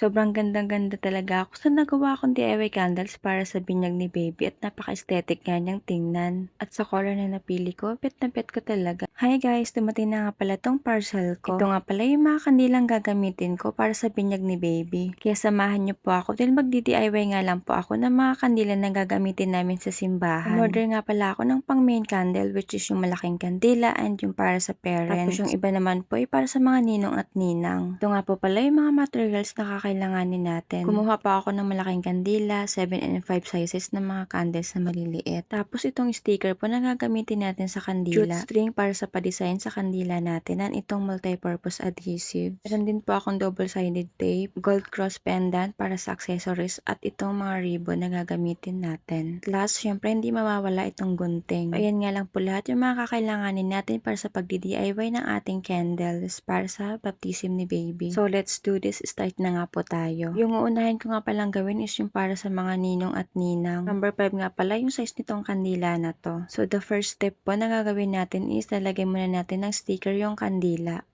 Sobrang gandang-ganda talaga ako sa nagawa kong DIY candles para sa binyag ni baby at napaka-aesthetic nga niyang tingnan. At sa color na napili ko, pet na pet ko talaga. Hi guys, dumating na nga pala tong parcel ko. Ito nga pala yung mga kandilang gagamitin ko para sa binyag ni baby. Kaya samahan niyo po ako dahil magdi-DIY nga lang po ako ng mga kandila na gagamitin namin sa simbahan. Order nga pala ako ng pang main candle which is yung malaking kandila and yung para sa parents. Tapos yung iba naman po ay para sa mga ninong at ninang. Ito nga po pala yung mga materials na kakailanganin natin. Kumuha pa ako ng malaking kandila, 7 and 5 sizes ng mga candles na maliliit. Tapos itong sticker po na gagamitin natin sa kandila. Jute string para sa pa-design sa kandila natin. And itong multi-purpose adhesive. Meron din po akong double-sided tape, gold cross pendant para sa accessories at itong mga ribbon na gagamitin natin. Last, syempre hindi mawawala itong gunting. Ayan nga lang po lahat yung mga kakailanganin natin para sa pagdi-DIY ng ating candles para sa baptism ni baby. So let's do this. Start na nga po tayo. Yung uunahin ko nga palang gawin is yung para sa mga ninong at ninang. Number 5 nga pala yung size nitong kandila na to. So the first step po na gagawin natin is lalagay muna natin ng sticker yung kandila.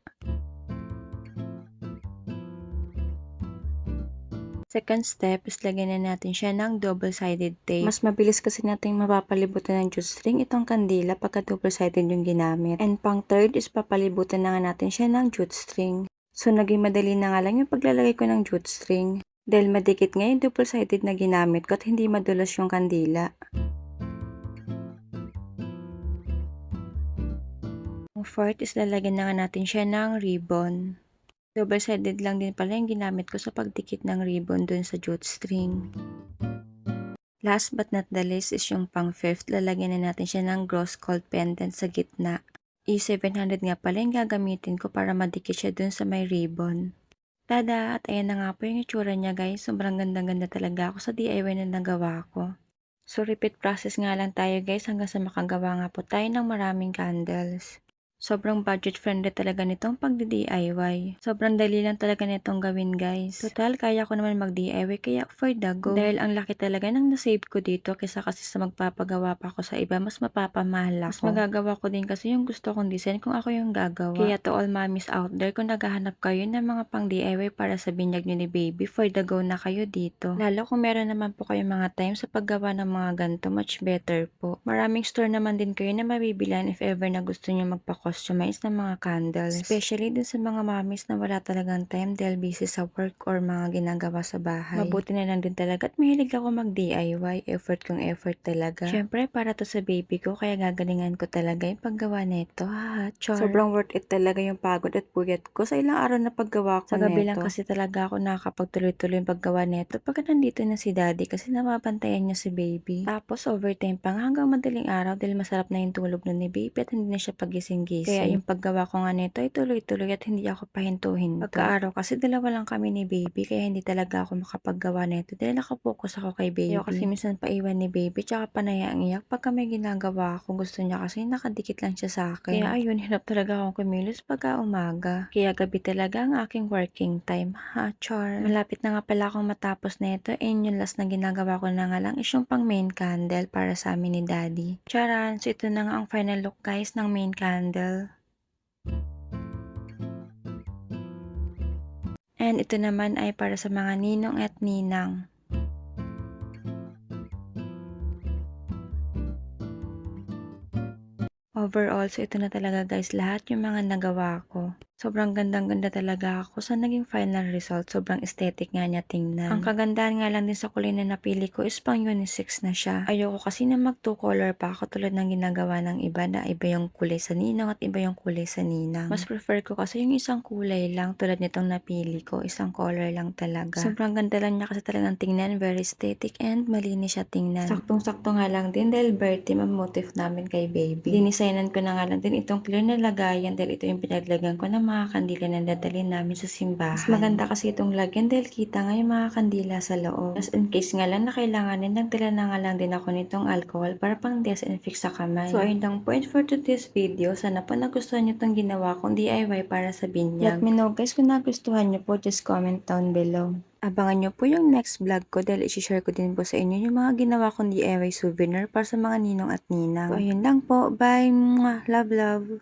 Second step is lagyan na natin siya ng double-sided tape. Mas mabilis kasi natin mapapalibutan ng jute string itong kandila pagka double-sided yung ginamit. And pang third is papalibutan na nga natin siya ng jute string. So naging madali na nga lang yung paglalagay ko ng jute string. Dahil madikit nga yung double-sided na ginamit ko at hindi madulas yung kandila. Ang fourth is lalagyan na nga natin siya ng ribbon. Double-sided lang din pala yung ginamit ko sa pagdikit ng ribbon dun sa jute string. Last but not the least is yung pang fifth, lalagyan na natin siya ng gross gold pendant sa gitna. E700 nga pala yung gagamitin ko para madikit siya dun sa may ribbon. Tada! At ayan na nga po yung itsura niya guys. Sobrang ganda-ganda talaga ako sa DIY na nagawa ko. So repeat process nga lang tayo guys hanggang sa makagawa nga po tayo ng maraming candles. Sobrang budget friendly talaga nitong pagdi-DIY. Sobrang dali lang talaga nitong gawin guys. Total, kaya ko naman mag-DIY kaya for the go. Dahil ang laki talaga ng nasave ko dito kaysa kasi sa magpapagawa pa ako sa iba, mas mapapamahal ako. Mas magagawa ko din kasi yung gusto kong design kung ako yung gagawa. Kaya to all mommies out there, kung naghahanap kayo ng mga pang DIY para sa binyag nyo ni baby, for the go na kayo dito. Lalo kung meron naman po kayong mga time sa paggawa ng mga ganito, much better po. Maraming store naman din kayo na mabibilan if ever na gusto nyo magpa customize ng mga candles. Especially dun sa mga mamis na wala talagang time dahil busy sa work or mga ginagawa sa bahay. Mabuti na lang din talaga at mahilig ako mag-DIY. Effort kong effort talaga. Syempre, para to sa baby ko, kaya gagalingan ko talaga yung paggawa nito. Ha, char. Sobrang worth it talaga yung pagod at puyat ko sa ilang araw na paggawa ko Sa gabi lang kasi talaga ako nakakapagtuloy-tuloy yung paggawa nito pagka nandito na si daddy kasi napapantayan niya si baby. Tapos overtime pa hanggang madaling araw dahil masarap na yung tulog nun ni baby at hindi na siya pagising-gising. Kaya yung paggawa ko nga nito ay tuloy-tuloy at hindi ako pahinto-hinto. Pagka-araw kasi dalawa lang kami ni baby kaya hindi talaga ako makapaggawa nito dahil nakapokus ako kay baby. Ayaw kasi minsan paiwan ni baby tsaka panaya ang iyak pagka may ginagawa ako. Gusto niya kasi nakadikit lang siya sa akin. Kaya ayun, hirap talaga akong kumilos pagka umaga. Kaya gabi talaga ang aking working time. Ha, char. Malapit na nga pala akong matapos na ito and yung last na ginagawa ko na nga lang is yung pang main candle para sa amin ni daddy. Charan, so ito na nga ang final look guys ng main candle. And ito naman ay para sa mga ninong at ninang. Overall, so ito na talaga guys lahat yung mga nagawa ko. Sobrang gandang-ganda talaga ako sa naging final result. Sobrang aesthetic nga niya tingnan. Ang kagandahan nga lang din sa kulay na napili ko is pang unisex na siya. Ayoko kasi na mag two color pa ako tulad ng ginagawa ng iba na iba yung kulay sa ninang at iba yung kulay sa ninang. Mas prefer ko kasi yung isang kulay lang tulad nitong napili ko. Isang color lang talaga. Sobrang ganda lang niya kasi talagang tingnan. Very aesthetic and malinis siya tingnan. Saktong-sakto nga lang din dahil birthday motif namin kay baby. Dinisignan ko na nga lang din itong clear na lagayan dahil ito yung pinaglagan ko mga kandila na dadalhin namin sa simbahan. Mas maganda kasi itong lagyan dahil kita nga yung mga kandila sa loob. Just in case nga lang na kailanganin, nagdala na nga lang din ako nitong alcohol para pang disinfect sa kamay. So ayun lang point for today's video. Sana po nagustuhan nyo itong ginawa kong DIY para sa binyag. Let me know guys kung nagustuhan nyo po, just comment down below. Abangan nyo po yung next vlog ko dahil isi-share ko din po sa inyo yung mga ginawa kong DIY souvenir para sa mga ninong at ninang. So ayun lang po. Bye! Mwah! Love, love!